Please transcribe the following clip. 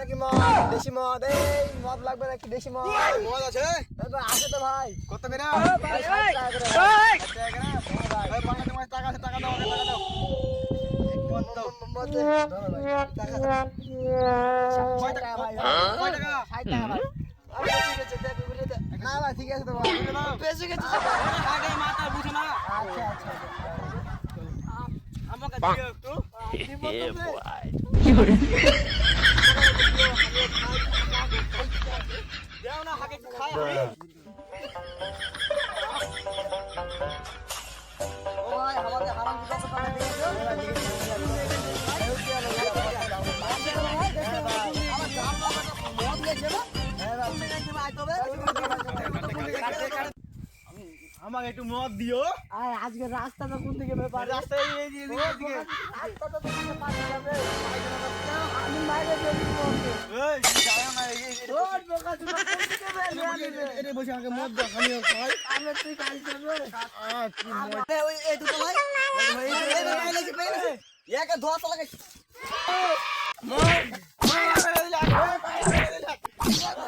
নাকি মদ? দেশি মদ? এই মদ লাগবে নাকি দেশি মদ? মদ আছে? আছে তো ভাই। কত করে? ভাই, টাকা আছে। টাকা দাও। টাকা? দাও ঠিক আছে, দে, ঘুরে দে। না ঠিক আছে তো মাথা বুঝে না। আচ্ছা, আচ্ছা, আমাকে একটু হাগে খাই আমি ও ভাই, আমাদের হারাম দিতে হবে, তাহলে দিয়ে দিও। আমার জাম বাবা তো মদ গেছে না? হ্যাঁ ভাই, তুমি গেছে ভাই, তবে? আমাকে একটু মদ দিও। আয়, আজকে রাস্তাটা কোন দিকে ব্যাপার? রাস্তায় এই যে এদিকে, এদিকে। রাস্তাটা তো দিকে পাশে যাবে। আমি বাইরে বেরিয়ে পড়ব। এই, যাও না, এই- এই- এই- রোড বোকা। এটা বসে আমাকে মদ দাও আমিও খাই আমি তুই কাজ করবে? আহ, কি মদ ওই- এই দুটো ভাই। এই, এই, পেয়ে গেছি, পেয়ে গেছি। একে ধোয়া তো লাগাইছি। মদ মদ